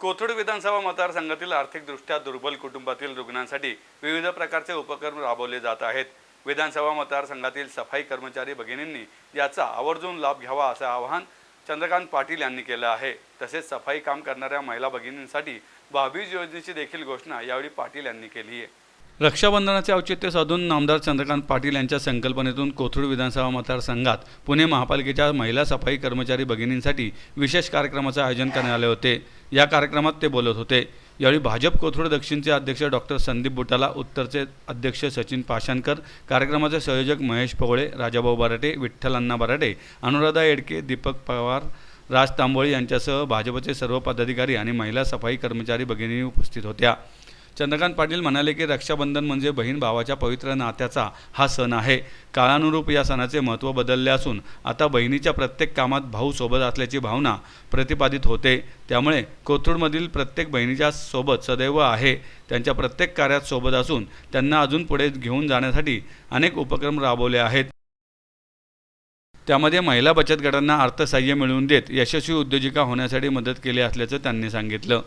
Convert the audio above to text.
कोथरूड विधानसभा मतदारसंघातील आर्थिकदृष्ट्या दुर्बल कुटुंबातील रुग्णांसाठी विविध प्रकारचे उपक्रम राबवले जात आहेत. विधानसभा मतदारसंघातील सफाई कर्मचारी भगिनींनी याचा आवर्जून लाभ घ्यावा असं आवाहन चंद्रकांत पाटील यांनी केलं आहे. तसेच सफाई काम करणाऱ्या महिला भगिनींसाठी भावीज योजनेची देखील घोषणा यावेळी पाटील यांनी केली आहे. रक्षाबंधनाचे औचित्य साधून नामदार चंद्रकांत पाटील यांच्या संकल्पनेतून कोथरूड विधानसभा मतदारसंघात पुणे महापालिकेच्या महिला सफाई कर्मचारी भगिनींसाठी विशेष कार्यक्रमाचे आयोजन करण्यात आले होते. या कार्यक्रमात ते बोलत होते. यावेळी भाजप कोथरूड दक्षिणचे अध्यक्ष डॉक्टर संदीप बुटाला उत्तरचे अध्यक्ष सचिन पाषाणकर कार्यक्रमाचे संयोजक महेश पवळे राजाभाऊ बराटे विठ्ठल अण्णा बराटे अनुराधा येडके दीपक पवार राज तांबोळी यांच्यासह भाजपचे सर्व पदाधिकारी आणि महिला सफाई कर्मचारी भगिनी उपस्थित होत्या. चंद्रकांत पाटील म्हणाले की रक्षाबंधन म्हणजे बहीण भावाच्या पवित्र नात्याचा हा सण आहे. काळानुरूप या सणाचे महत्त्व बदलले असून आता बहिणीच्या प्रत्येक कामात भाऊ सोबत असल्याची भावना प्रतिपादित होते. त्यामुळे कोथरूडमधील प्रत्येक बहिणीच्या सोबत सदैव आहे. त्यांच्या प्रत्येक कार्यात सोबत असून त्यांना अजून पुढे घेऊन जाण्यासाठी अनेक उपक्रम राबवले आहेत. त्यामध्ये महिला बचत गटांना अर्थसहाय्य मिळवून देत यशस्वी उद्योजिका होण्यासाठी मदत केली असल्याचं त्यांनी सांगितलं.